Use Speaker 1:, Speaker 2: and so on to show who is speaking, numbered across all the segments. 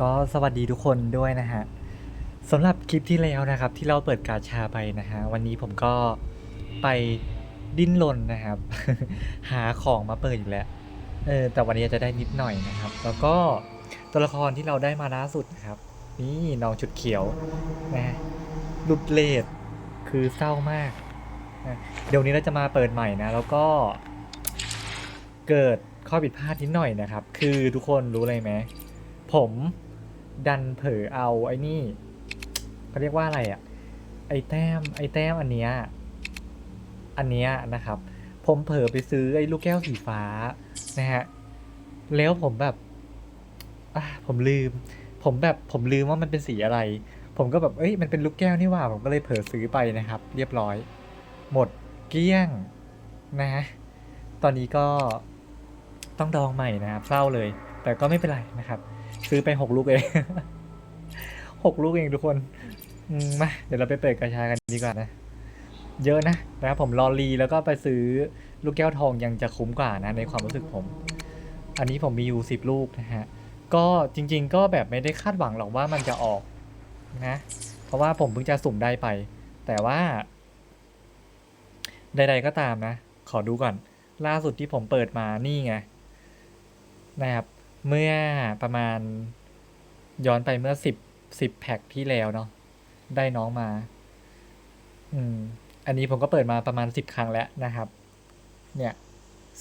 Speaker 1: ก็สวัสดีทุกคนด้วยนะฮะสำหรับคลิปที่แล้วนะครับ ที่เราเปิดกาชาไปนะฮะวันนี้ผมก็ไปดิ้นรนนะครับ หาของมาเปิดอีกแล้วเออแต่วันนี้จะได้นิดหน่อยนะครับ แล้วก็ตัวละครที่เราได้มาล่าสุดนะครับ นี่น้องชุดเขียวนะหลุดเลดคือเศร้ามากนะเดี๋ยวนนี้เราจะมาเปิดใหม่นะ แล้วก็เกิดข้อผิดพลาดนิดหน่อยนะครับ คือทุกคนรู้อะไรไหมผม ดันเผลอเอาไอ้นี่เขาเรียกว่าอะไรอะไอแต้มไอแต้มอันเนี้ยอันเนี้ยนะครับ ผมเผลอไปซื้อไอ้ลูกแก้วสีฟ้านะฮะแล้วผมแบบอะผมลืม ผมแบบผมลืมว่ามันเป็นสีอะไร ผมก็แบบเอ้ยมันเป็นลูกแก้วนี่หว่า ผมก็เลยเผลอซื้อไปนะครับ เรียบร้อย หมดเกลี้ยงนะฮะตอนนี้ก็ต้องดองใหม่นะครับเศร้าเลย แต่ก็ไม่เป็นไรนะครับ ซื้อไปหกลูกเองหกลูกเองทุกคนมมาเดี๋ยวเราไปเปิดกระชากันดีกว่านะ เยอะนะนะครับผมรอรีแล้วก็ไปซื้อลูกแก้วทองยังจะคุ้มกว่านะ ในความรู้สึกผม อันนี้ผมมีอยู่สิบลูกนะฮะก็จริง ๆ ก็แบบไม่ได้คาดหวังหรอกว่ามันจะออกนะ เพราะว่าผมเพิ่งจะสุ่มได้ไป แต่ว่า ใด ๆ ก็ตามนะ ขอดูก่อน ล่าสุดที่ผมเปิดมานี่ไงนะครับ เมื่อประมาณย้อนไปเมื่อสิบสิบแพ็คที่แล้วเนาะได้น้องมา อืม อันนี้ผมก็เปิดมาประมาณสิบครั้งแล้วนะครับ เนี่ย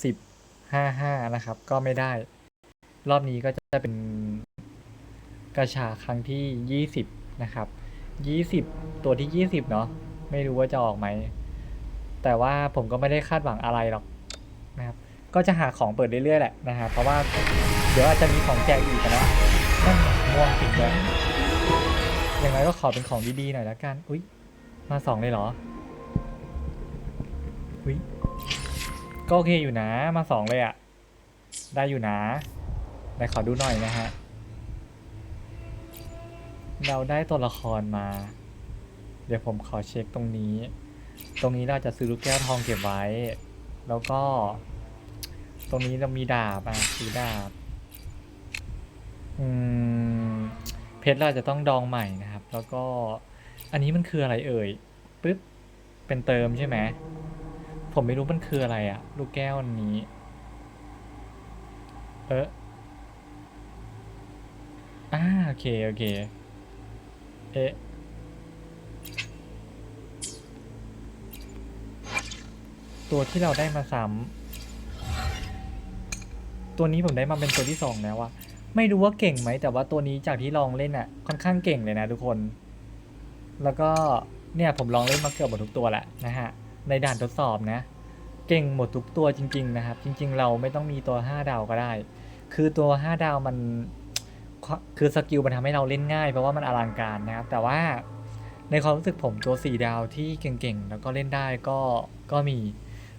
Speaker 1: สิบห้าห้านะครับ ก็ไม่ได้ รอบนี้ก็จะเป็นกระชาครั้งที่ยี่สิบนะครับยี่สิบตัวที่ยี่สิบเนาะไม่รู้ว่าจะออกไหม แต่ว่าผมก็ไม่ได้คาดหวังอะไรหรอกนะครับ ก็จะหาของเปิดเรื่อยๆแหละนะฮะเพราะว่า เดี๋ยวอาจจะมีของแจกอีกนะนั่นม่วงจริงด้วยยังไงก็ขอเป็นของดีๆหน่อยละกัน อุ้ยมาสองเลยเหรอ อุ้ยก็โอเคอยู่นะ มาสองเลยอะได้อยู่นะไหนขอดูหน่อยนะฮะ เราได้ตัวละครมา เดี๋ยวผมขอเช็คตรงนี้ ตรงนี้เราจะซื้อลูกแก้วทองเก็บไว้ แล้วก็ ตรงนี้เรามีดาบอะซื้อดาบ อืม เพชรเราจะต้องดองใหม่นะครับ แล้วก็อันนี้มันคืออะไรเอ่ยปึ๊บเป็นเติมใช่ไหมผมไม่รู้มันคืออะไรอะลูกแก้วอันนี้ เอออ่าโอเคโอเคเอ๊ะตัวที่เราได้มาซ้ำตัวนี้ผมได้มาเป็นตัวที่สองแล้วอะ ไม่รู้ว่าเก่งไหม แต่ว่าตัวนี้จากที่ลองเล่นอะค่อนข้างเก่งเลยนะทุกคน แล้วก็เนี่ยผมลองเล่นมาเกือบหมดทุกตัวแหละนะฮะในด่านทดสอบนะ เก่งหมดทุกตัวจริง ๆ นะครับ จริง ๆ เราไม่ต้องมีตัว 5 ดาวก็ได้ คือตัว 5 ดาวมันคือสกิลมันทำให้เราเล่นง่าย เพราะว่ามันอลังการนะครับ แต่ว่าในความรู้สึกผมตัว 4 ดาวที่เก่งๆ แล้วก็เล่นได้ก็ก็มี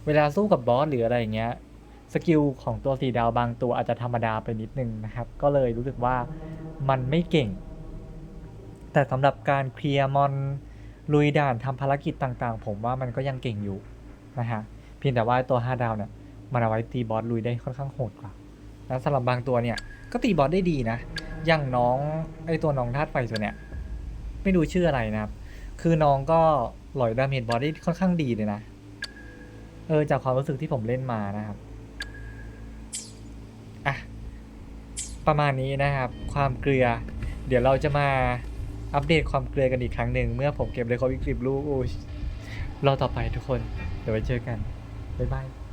Speaker 1: เวลาสู้กับบอสหรืออะไรอย่างเงี้ย สกิลของตัว4ดาวบางตัวอาจจะธรรมดาไปนิดนึงนะครับ ก็เลยรู้สึกว่ามันไม่เก่ง แต่สำหรับการเคลียร์มอนลุยด่านทำภารกิจต่างๆ ผมว่ามันก็ยังเก่งอยู่นะฮะเพียงแต่ว่าตัว 5 ดาวเนี่ยมันเอาไว้ตีบอสลุยได้ค่อนข้างโหดกว่าแล้วสำหรับบางตัวเนี่ยก็ตีบอสได้ดีนะ อย่างน้องไอตัวน้องธาตุไฟตัวเนี้ยไม่รู้ชื่ออะไรนะครับ คือน้องก็หล่อยดาเมจบอสได้ค่อนข้างดีเลยนะ เออจากความรู้สึกที่ผมเล่นมานะครับ อะ ประมาณนี้นะครับ ความเกลือ เดี๋ยวเราจะมาอัปเดตความเกลือกันอีกครั้งหนึ่งเมื่อผมเก็บเลยครบอีกสิบลูกโอ้ยรอต่อไปทุกคน เดี๋ยวไว้เจอกัน บ๊ายบาย